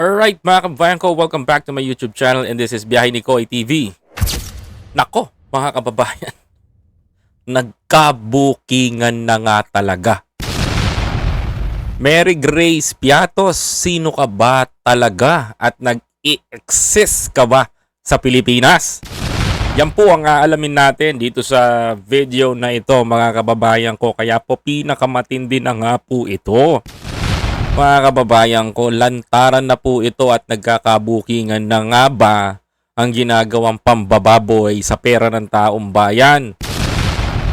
Alright mga kababayan ko, welcome back to my YouTube channel and this is Biyahe ni Koy TV. Nako, mga kababayan, nagkabukingan na nga talaga. Mary Grace Piatos, sino ka ba talaga at nag-i-exist ka ba sa Pilipinas? Yan po ang aalamin natin dito sa video na ito mga kababayan ko. Kaya po pinakamatindi na nga po ito. Mga kababayan ko, lantaran na po ito at nagkakabukingan na nga ba ang ginagawang pambababoy sa pera ng taong bayan.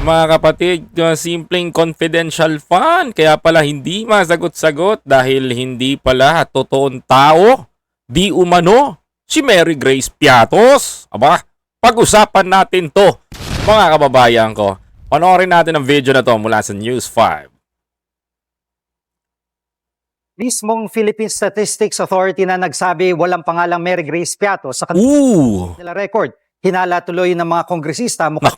Mga kapatid, simpleng confidential fund. Kaya pala hindi masagot-sagot dahil hindi pala totoong tao. Di umano si Mary Grace Piatos. Aba, pag-usapan natin to, mga kababayan ko. Panoorin natin ang video na to mula sa News 5. Mismong Philippine Statistics Authority na nagsabi walang pangalang Mary Grace Piato sa Ooh! kanila record. Hinala tuloy ng mga kongresista mukhang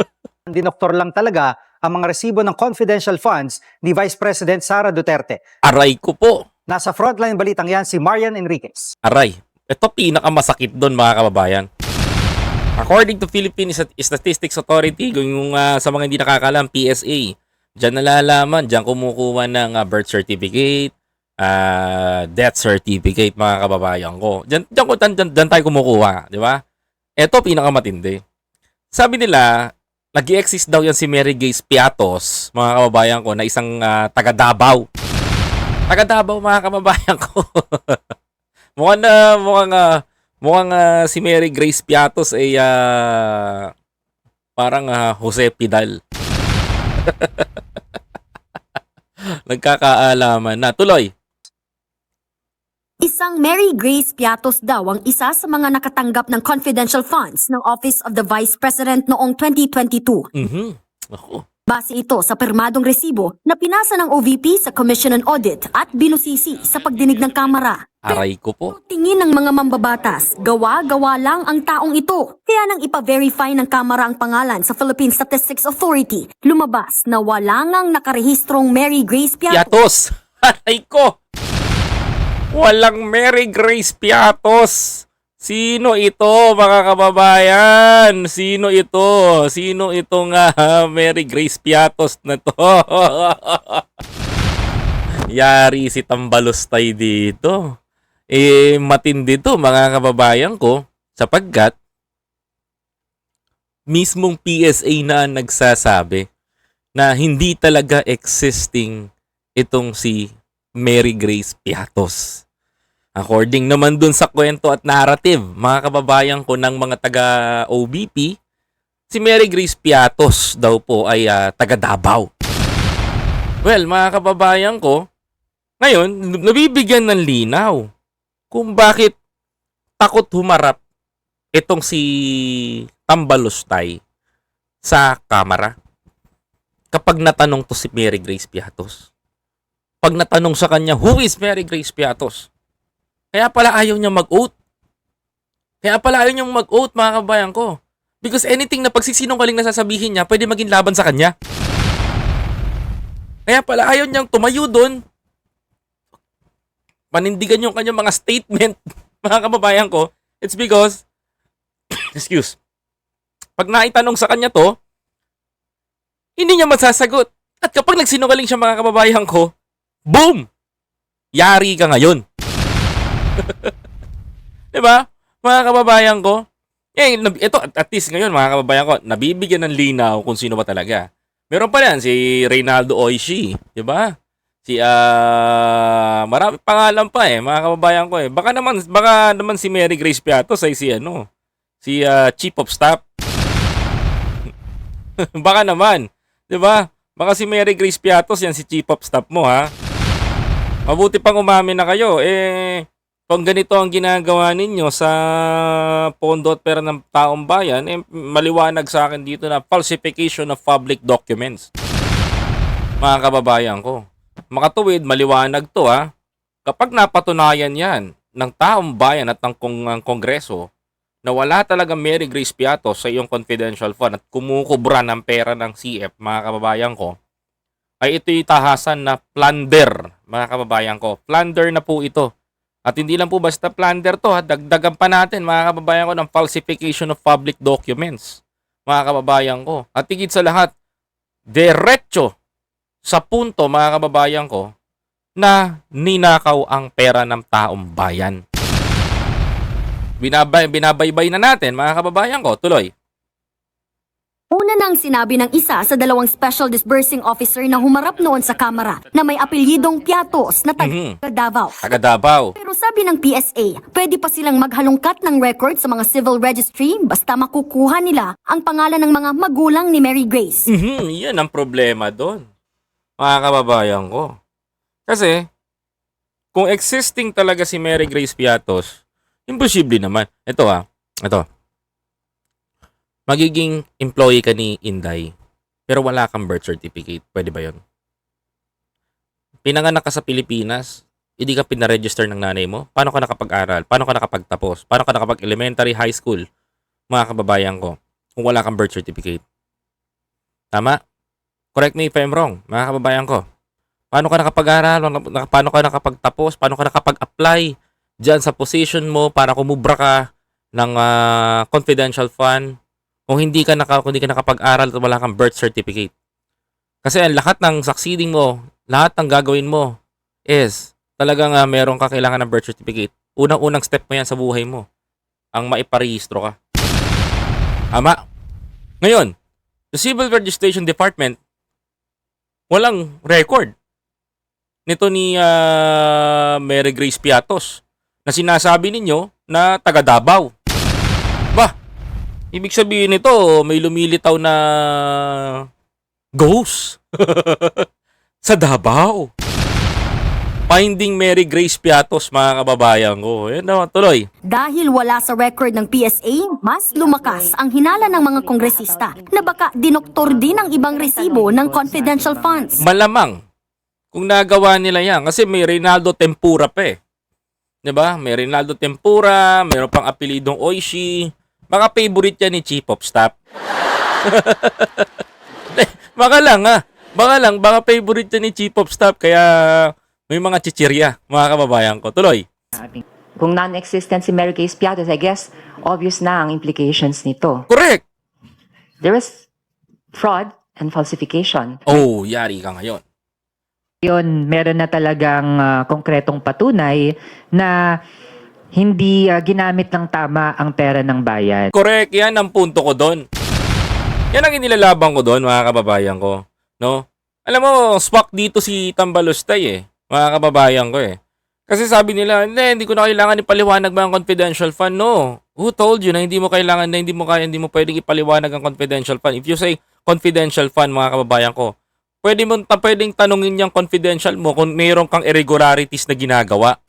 dinoktor lang talaga ang mga resibo ng confidential funds ni Vice President Sara Duterte. Aray ko po! Nasa frontline balitang yan si Marian Enriquez. Aray, ito pinakamasakit doon mga kababayan. According to Philippine Stat- Statistics Authority, kung yung ah, sa mga hindi nakakalam, PSA, diyan nalalaman, diyan kumukuha ng ah, birth certificate, ah, death certificate mga kababayan ko. Diyan, diyan, ko- diyan, diyan, diyan tayo kumukuha, di ba? Ito pinakamatindi. Sabi nila, nag exist daw yan si Mary Grace Piatos, mga kababayan ko, na isang ah, taga Davao. Taga Davao mga kababayan ko. mukhang na, mukhang, ah, mukhang ah, si Mary Grace Piatos ay ah, parang ah, Jose Pidal. Nagkakaalaman na. Tuloy. Isang Mary Grace Piatos daw ang isa sa mga nakatanggap ng confidential funds ng Office of the Vice President noong 2022. Mhm. Ako. Base ito sa permadong resibo na pinasa ng OVP sa Commission on Audit at binusisi sa pagdinig ng Kamara. Aray ko po. Tingin ng mga mambabatas, gawa-gawa lang ang taong ito. Kaya nang ipa-verify ng Kamara ang pangalan sa Philippine Statistics Authority, lumabas na wala ngang nakarehistrong Mary Grace Piatos. Piatos. Aray ko. Walang Mary Grace Piatos. Sino ito, mga kababayan? Sino ito? Sino ito nga, Mary Grace Piatos na to? Yari si Tambalostay dito. Eh, matindi to, mga kababayan ko, sapagkat mismong PSA na nagsasabi na hindi talaga existing itong si Mary Grace Piatos. According naman dun sa kwento at narrative, mga kababayan ko ng mga taga OBP, si Mary Grace Piatos daw po ay ah, taga Davao. Well, mga kababayan ko, ngayon, nabibigyan ng linaw kung bakit takot humarap itong si Tambalustay sa kamera kapag natanong to si Mary Grace Piatos. Pag natanong sa kanya, who is Mary Grace Piatos? Kaya pala ayaw niya mag-oath. Kaya pala ayaw niyang mag-oath, mga kabayan ko. Because anything na pagsisinungaling na sasabihin niya, pwede maging laban sa kanya. Kaya pala ayaw niyang tumayo doon. Panindigan yung kanyang mga statement, mga kababayan ko. It's because, excuse, pag naitanong sa kanya to, hindi niya masasagot. At kapag nagsinungaling siya mga kababayan ko, boom! Yari ka ngayon. 'Di ba? Mga kababayan ko. Eh, ito, at, least ngayon, mga kababayan ko, nabibigyan ng linaw kung sino ba talaga. Meron pa yan, si Reynaldo Oishi. 'di ba? Si, ah, marami pangalan pa eh, mga kababayan ko eh. Baka naman, baka naman si Mary Grace Piatos ay si ano, si ah, Chief of Staff. baka naman, 'di ba? Baka si Mary Grace Piatos yan si Chief of Staff mo ha. Mabuti pang umamin na kayo. Eh, kung ganito ang ginagawa ninyo sa pondo at pera ng taong bayan, eh, maliwanag sa akin dito na falsification of public documents. Mga kababayan ko. Makatuwid, maliwanag to ha. Kapag napatunayan yan ng taong bayan at ng kong, ng kongreso na wala talaga Mary Grace Piatos sa iyong confidential fund at kumukubra ng pera ng CF, mga kababayan ko, ay ito'y tahasan na plunder, mga kababayan ko. Plunder na po ito At hindi lang po basta plunder to, ha? dagdagan pa natin mga kababayan ko ng falsification of public documents. Mga kababayan ko. At higit sa lahat, diretso sa punto mga kababayan ko na ninakaw ang pera ng taong bayan. Binabay, binabaybay na natin mga kababayan ko. Tuloy. Una nang sinabi ng isa sa dalawang special disbursing officer na humarap noon sa kamera na may apelyidong Piatos na Mhm. taga Davao. Taga Davao. Pero sabi ng PSA, pwede pa silang maghalongkat ng record sa mga civil registry basta makukuha nila ang pangalan ng mga magulang ni Mary Grace. Mhm, yan ang problema doon. Mga kababayan ko. Kasi, kung existing talaga si Mary Grace Piatos, imposible naman. Ito ah, ito. Magiging employee ka ni Inday, pero wala kang birth certificate. Pwede ba yon? Pinanganak ka sa Pilipinas, hindi ka pinaregister ng nanay mo, paano ka nakapag-aral? Paano ka nakapagtapos? Paano ka nakapag-elementary, high school? Mga kababayan ko, kung wala kang birth certificate. Tama? Correct me if I'm wrong, mga kababayan ko. Paano ka nakapag-aral? Nak- Paano ka nakapagtapos? Paano ka nakapag-apply dyan sa position mo para kumubra ka ng ah, confidential fund kung hindi ka, naka, kung hindi ka nakapag-aral at wala kang birth certificate? Kasi ang lahat ng succeeding mo, lahat ng gagawin mo is talagang ah, meron ka kailangan ng birth certificate. Unang-unang step mo yan sa buhay mo. Ang maiparehistro ka. Ama. Ngayon, the Civil Registration Department, walang record nito ni ah, Mary Grace Piatos na sinasabi ninyo na taga Davao. Ibig sabihin nito, may lumilitaw na ghost sa Davao. Finding Mary Grace Piatos, mga kababayan ko. Yan naman, tuloy. Dahil wala sa record ng PSA, mas lumakas ang hinala ng mga kongresista na baka dinoktor din ang ibang resibo ng confidential funds. Malamang kung nagawa nila yan. Kasi may Reynaldo Tempura pa eh. ba? May Reynaldo Tempura, mayroon pang apelidong Oishi. Baka favorite yan ni Chief of Staff. Baka lang ha. Baka lang, baka favorite yan ni Chief of Staff. Kaya may mga chichirya, mga kababayan ko. Tuloy. Kung non-existent si Mary Grace Piatos, I guess obvious na ang implications nito. Correct. There is fraud and falsification. Oh, yari ka ngayon. Yun, meron na talagang ah, konkretong patunay na hindi ah, ginamit ng tama ang pera ng bayan. Correct. Yan ang punto ko doon. Yan ang inilalaban ko doon, mga kababayan ko. No? Alam mo, swak dito si Tambalustay eh. Mga kababayan ko eh. Kasi sabi nila, hindi, hindi ko na kailangan ipaliwanag ba ang confidential fund? No. Who told you na hindi mo kailangan, na hindi mo kaya, hindi mo pwedeng ipaliwanag ang confidential fund? If you say confidential fund, mga kababayan ko, pwede mo ta, pwedeng tanungin yung confidential mo kung mayroon kang irregularities na ginagawa.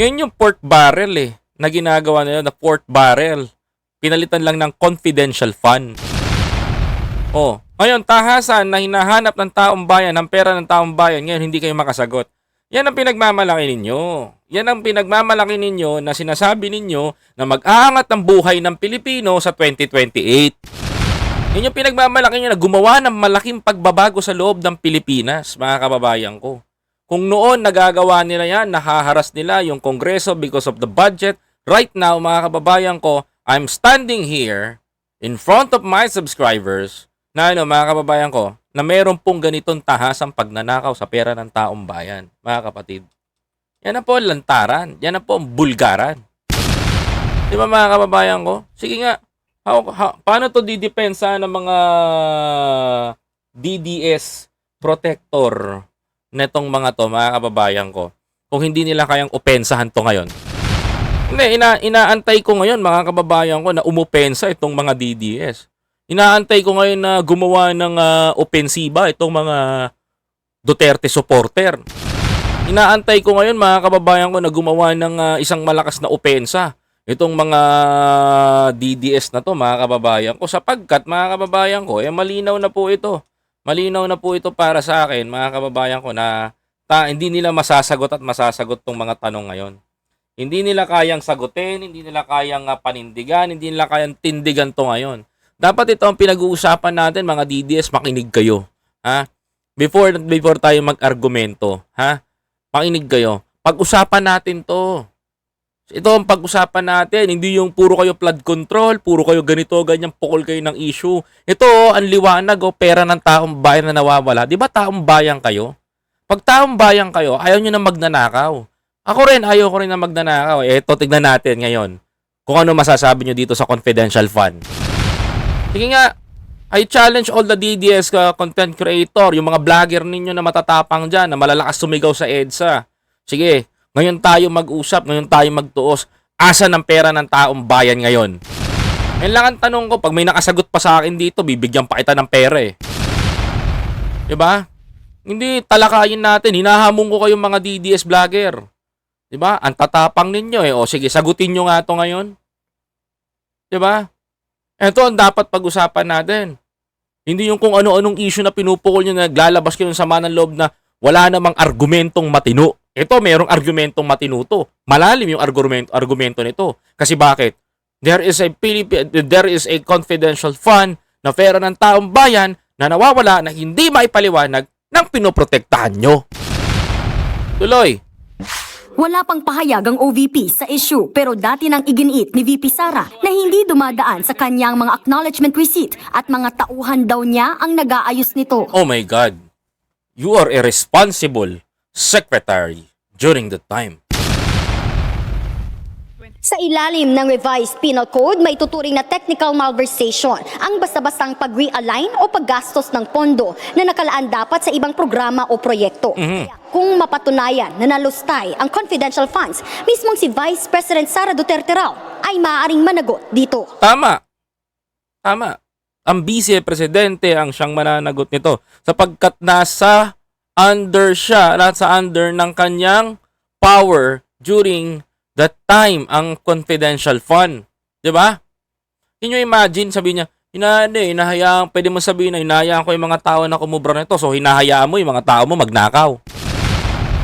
Yan yung pork barrel eh, na ginagawa nila na pork barrel. Pinalitan lang ng confidential fund. Oh, ngayon tahasan na hinahanap ng taong bayan, ng pera ng taong bayan, ngayon hindi kayo makasagot. Yan ang pinagmamalaki ninyo. Yan ang pinagmamalaki ninyo na sinasabi ninyo na mag-aangat ang buhay ng Pilipino sa 2028. Yan yung pinagmamalaki nyo na gumawa ng malaking pagbabago sa loob ng Pilipinas, mga kababayan ko. Kung noon nagagawa nila yan, nahaharas nila yung Kongreso because of the budget, right now, mga kababayan ko, I'm standing here in front of my subscribers na ano, mga kababayan ko, na meron pong ganitong tahasang pagnanakaw sa pera ng taong bayan, mga kapatid. Yan na po ang lantaran. Yan na po ang bulgaran. Di ba mga kababayan ko? Sige nga, how, how, paano to didepensa ng mga DDS protector netong mga to, mga kababayan ko? Kung hindi nila kayang opensahan to ngayon. Hindi, ina, inaantay ko ngayon, mga kababayan ko, na umupensa itong mga DDS. Inaantay ko ngayon na gumawa ng ah, opensiba itong mga Duterte supporter. Inaantay ko ngayon mga kababayan ko na gumawa ng ah, isang malakas na opensa itong mga DDS na to mga kababayan ko sapagkat mga kababayan ko eh malinaw na po ito. Malinaw na po ito para sa akin mga kababayan ko na ta, hindi nila masasagot at masasagot tong mga tanong ngayon. Hindi nila kayang sagutin, hindi nila kayang ah, panindigan, hindi nila kayang tindigan to ngayon. Dapat ito ang pinag-uusapan natin mga DDS, makinig kayo. Ha? Before before tayo mag-argumento, ha? Makinig kayo. Pag-usapan natin to. Ito ang pag-usapan natin, hindi yung puro kayo flood control, puro kayo ganito, ganyan, pukol kayo ng issue. Ito, oh, ang liwanag, oh, pera ng taong bayan na nawawala. Di ba taong bayan kayo? Pag taong bayan kayo, ayaw nyo na magnanakaw. Ako rin, ayaw ko rin na magnanakaw. Eh, ito, tignan natin ngayon kung ano masasabi nyo dito sa confidential fund. Sige nga, I challenge all the DDS ka content creator, yung mga vlogger ninyo na matatapang dyan, na malalakas sumigaw sa EDSA. Sige, ngayon tayo mag-usap, ngayon tayo magtuos. Asa ng pera ng taong bayan ngayon? Yan lang ang tanong ko. Pag may nakasagot pa sa akin dito, bibigyan pa kita ng pera eh. Diba? Hindi, talakayin natin. Hinahamon ko kayong mga DDS vlogger. Diba? Ang tatapang ninyo eh. O sige, sagutin nyo nga to ngayon. Diba? Ito ang dapat pag-usapan natin. Hindi yung kung ano-anong issue na pinupukol nyo na naglalabas kayo ng sama ng loob na wala namang argumentong matino. Ito, merong argumentong matino to. Malalim yung argumento, argumento nito. Kasi bakit? There is a Philippi- there is a confidential fund na pera ng taong bayan na nawawala na hindi maipaliwanag ng pinoprotektahan nyo. Tuloy. Wala pang pahayag ang OVP sa issue pero dati nang iginiit ni VP Sara na hindi dumadaan sa kanyang mga acknowledgement receipt at mga tauhan daw niya ang nag-aayos nito. Oh my God. You are a responsible secretary during the time. Sa ilalim ng revised penal code, may tuturing na technical malversation ang basta-bastang pag-realign o paggastos ng pondo na nakalaan dapat sa ibang programa o proyekto. Kaya Kung mapatunayan na nalustay ang confidential funds, mismong si Vice President Sara Duterte raw ay maaaring managot dito. Tama. Tama. Ang vice-presidente ang siyang mananagot nito sapagkat nasa under siya, nasa under ng kanyang power during that time ang confidential fund. 'Di ba? Can you imagine, sabi niya, eh, hinahayaan, pwede mo sabihin na hinahayaan ko yung mga tao na kumubra nito. So, hinahayaan mo yung mga tao mo magnakaw.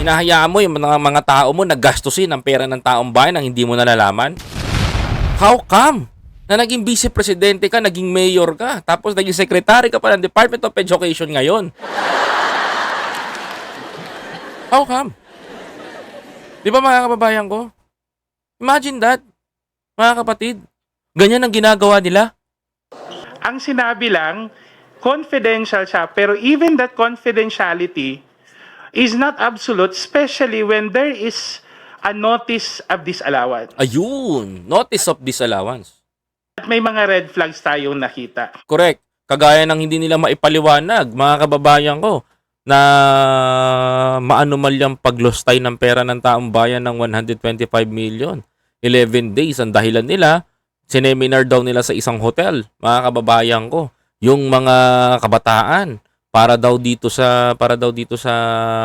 Hinahayaan mo yung mga, mga tao mo naggastusin ang pera ng taong bayan nang hindi mo nalalaman. How come? Na naging vice-presidente ka, naging mayor ka, tapos naging secretary ka pa ng Department of Education ngayon. How come? Di ba mga kababayan ko? Imagine that, mga kapatid. Ganyan ang ginagawa nila. ang sinabi lang, confidential siya, pero even that confidentiality is not absolute, especially when there is a notice of disallowance. Ayun, notice of disallowance. At may mga red flags tayong nakita. Correct. Kagaya ng hindi nila maipaliwanag, mga kababayan ko, na maanumalyang paglustay ng pera ng taong bayan ng 125 million. 11 days ang dahilan nila, sineminar daw nila sa isang hotel, mga kababayan ko, yung mga kabataan para daw dito sa para daw dito sa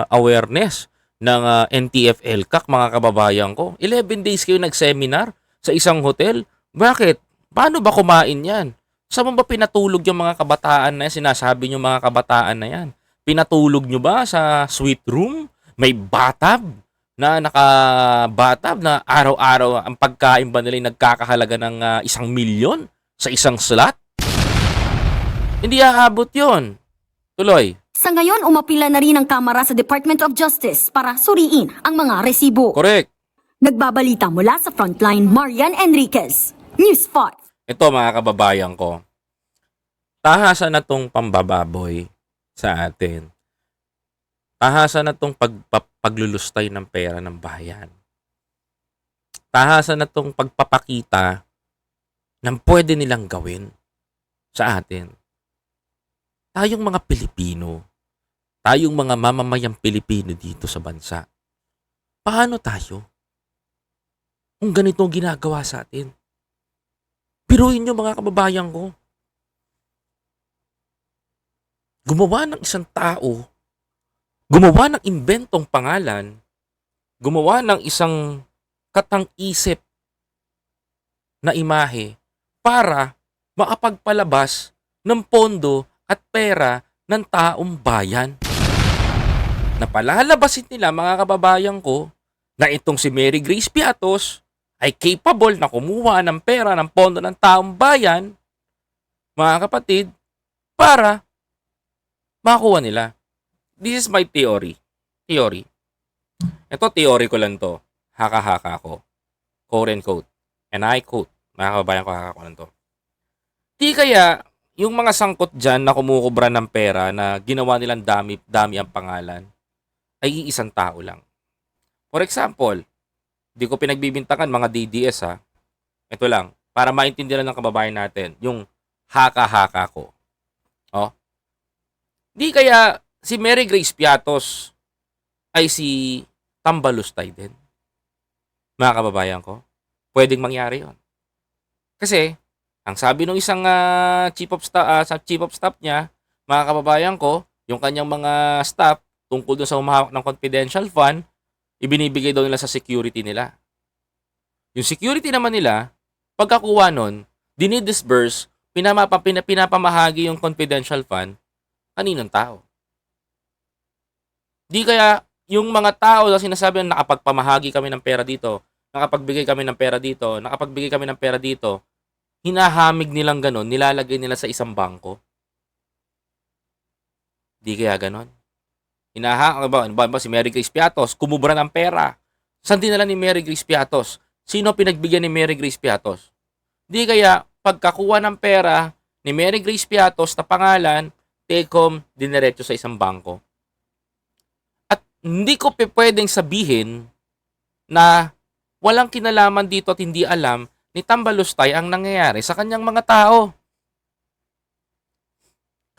awareness ng ah, NTF-ELCAC mga kababayan ko. 11 days kayo nag-seminar sa isang hotel. Bakit? Paano ba kumain yan? Saan ba pinatulog yung mga kabataan na yan? Sinasabi nyo mga kabataan na yan. Pinatulog nyo ba sa suite room? May bathtub na naka-bathtub na araw-araw ang pagkain ba nila nagkakahalaga ng ah, isang milyon sa isang slot? Hindi aabot yon. Tuloy. Sa ngayon, umapila na rin ang Kamara sa Department of Justice para suriin ang mga resibo. Correct. Nagbabalita mula sa Frontline, Marian Enriquez. News 5. Ito mga kababayan ko. Tahasan na tong pambababoy sa atin. Tahasan na tong pagpa- paglulustay ng pera ng bayan. Tahasan na tong pagpapakita ng pwede nilang gawin sa atin. Tayong mga Pilipino, tayong mga mamamayang Pilipino dito sa bansa, paano tayo? Kung ganito ang ginagawa sa atin. Piruin nyo mga kababayan ko. Gumawa ng isang tao, gumawa ng inventong pangalan, gumawa ng isang katang-isip na imahe para makapagpalabas ng pondo at pera ng taong bayan. Napalalabasin nila mga kababayan ko na itong si Mary Grace Piatos ay capable na kumuha ng pera ng pondo ng taong bayan, mga kapatid, para makuha nila. This is my theory. Theory. Ito, theory ko lang to. Haka-haka ko. Quote and quote. And I quote. Mga kababayan ko, haka ko lang to. Di kaya, yung mga sangkot dyan na kumukubra ng pera na ginawa nilang dami, dami ang pangalan, ay isang tao lang. For example, di ko pinagbibintangan mga DDS ha. Ito lang, para maintindihan ng kababayan natin, yung haka-haka ko. Oh. Di kaya si Mary Grace Piatos ay si Tambalustay din. Mga kababayan ko, pwedeng mangyari yon. Kasi, ang sabi ng isang ah, chief of staff, sa chief of staff niya, mga kababayan ko, yung kanyang mga staff tungkol dun sa humahawak ng confidential fund, ibinibigay daw nila sa security nila. Yung security naman nila, pagkakuha nun, dinidisburse, pinamapa, pina- pinapamahagi yung confidential fund, kaninong tao. Di kaya yung mga tao na sinasabi na nakapagpamahagi kami ng pera dito, nakapagbigay kami ng pera dito, nakapagbigay kami ng pera dito, hinahamig nilang ganon, nilalagay nila sa isang bangko. Di kaya ganon. Hinaha, ba, ba, ba, si Mary Grace Piatos, kumubra ng pera. Saan dinala ni Mary Grace Piatos? Sino pinagbigyan ni Mary Grace Piatos? Di kaya, pagkakuha ng pera ni Mary Grace Piatos na pangalan, take home, diniretso sa isang bangko. At hindi ko pwedeng sabihin na walang kinalaman dito at hindi alam ni Tambalustay ang nangyayari sa kanyang mga tao.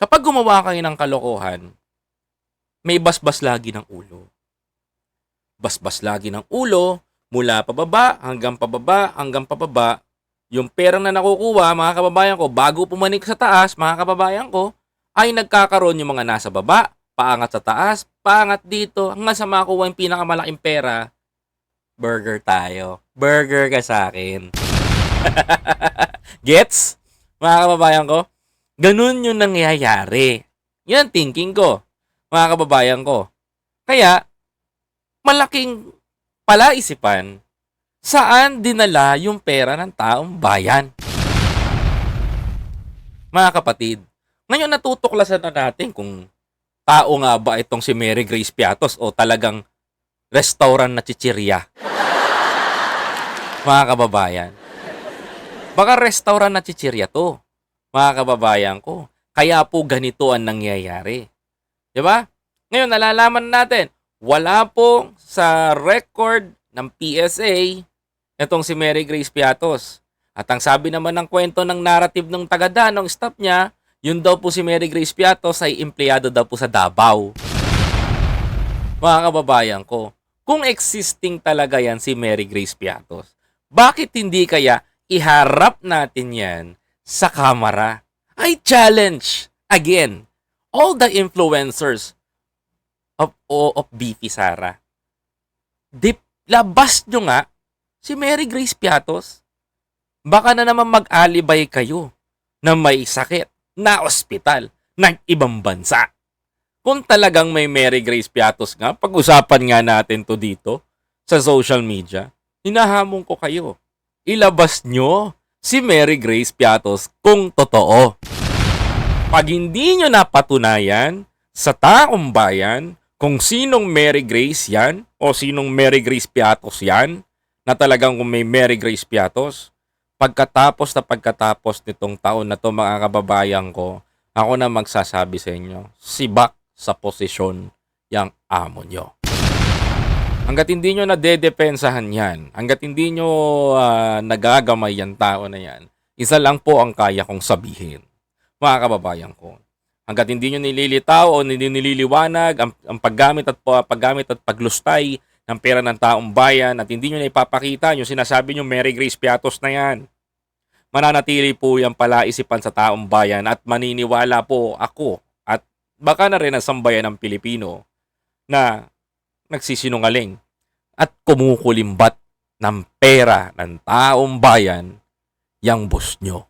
Kapag gumawa kayo ng kalokohan, may basbas lagi ng ulo. Basbas lagi ng ulo, mula pababa hanggang pababa hanggang pababa, yung perang na nakukuha, mga kababayan ko, bago pumanik sa taas, mga kababayan ko, ay nagkakaroon yung mga nasa baba, paangat sa taas, paangat dito, hanggang sa makuha yung pinakamalaking pera, burger tayo. Burger ka sa akin. Gets? Mga kababayan ko, ganun yung nangyayari. Yan thinking ko, mga kababayan ko. Kaya, malaking palaisipan saan dinala yung pera ng taong bayan. Mga kapatid, ngayon natutuklasan na natin kung tao nga ba itong si Mary Grace Piatos o talagang restaurant na chichirya. Mga kababayan. Baka restaurant na chichirya to. Mga kababayan ko. Kaya po ganito ang nangyayari. 'Di ba? Ngayon nalalaman natin, wala po sa record ng PSA itong si Mary Grace Piatos. At ang sabi naman ng kwento ng narrative ng tagada ng staff niya, yun daw po si Mary Grace Piatos ay empleyado daw po sa Davao. Mga kababayan ko, kung existing talaga yan si Mary Grace Piatos, bakit hindi kaya iharap natin yan sa kamera? I challenge, again, all the influencers of, of Beefy Sara. Dip, labas nyo nga si Mary Grace Piatos. Baka na naman mag-alibay kayo na may sakit na ospital ng ibang bansa. Kung talagang may Mary Grace Piatos nga, pag-usapan nga natin to dito sa social media, hinahamon ko kayo. Ilabas nyo si Mary Grace Piatos kung totoo. Pag hindi nyo napatunayan sa taong bayan kung sinong Mary Grace yan o sinong Mary Grace Piatos yan, na talagang kung may Mary Grace Piatos, pagkatapos na pagkatapos nitong taon na to mga kababayan ko, ako na magsasabi sa inyo, sibak sa posisyon yang amo nyo. Hanggat hindi nyo nadedepensahan yan, hanggat hindi nyo ah, nagagamay yan tao na yan, isa lang po ang kaya kong sabihin, mga kababayan ko. Hanggat hindi nyo nililitaw o nililiwanag ang, ang paggamit at pa- paggamit at paglustay ng pera ng taong bayan at hindi nyo na ipapakita yung sinasabi nyo Mary Grace Piatos na yan. Mananatili po yung palaisipan sa taong bayan at maniniwala po ako at baka na rin ang sambayan ng Pilipino na nagsisinungaling at kumukulimbat ng pera ng taong bayan yang boss nyo.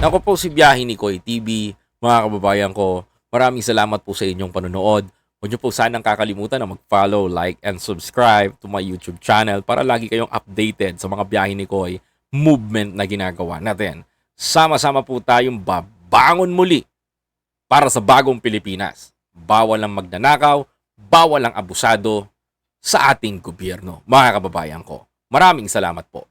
Ako po si Biyahe ni Koy TV, mga kababayan ko. Maraming salamat po sa inyong panonood. Huwag niyo po sanang kakalimutan na mag-follow, like, and subscribe to my YouTube channel para lagi kayong updated sa mga biyahe ni Koy movement na ginagawa natin. Sama-sama po tayong babangon muli para sa bagong Pilipinas. Bawal ang magnanakaw, bawal ang abusado sa ating gobyerno. Mga kababayan ko, maraming salamat po.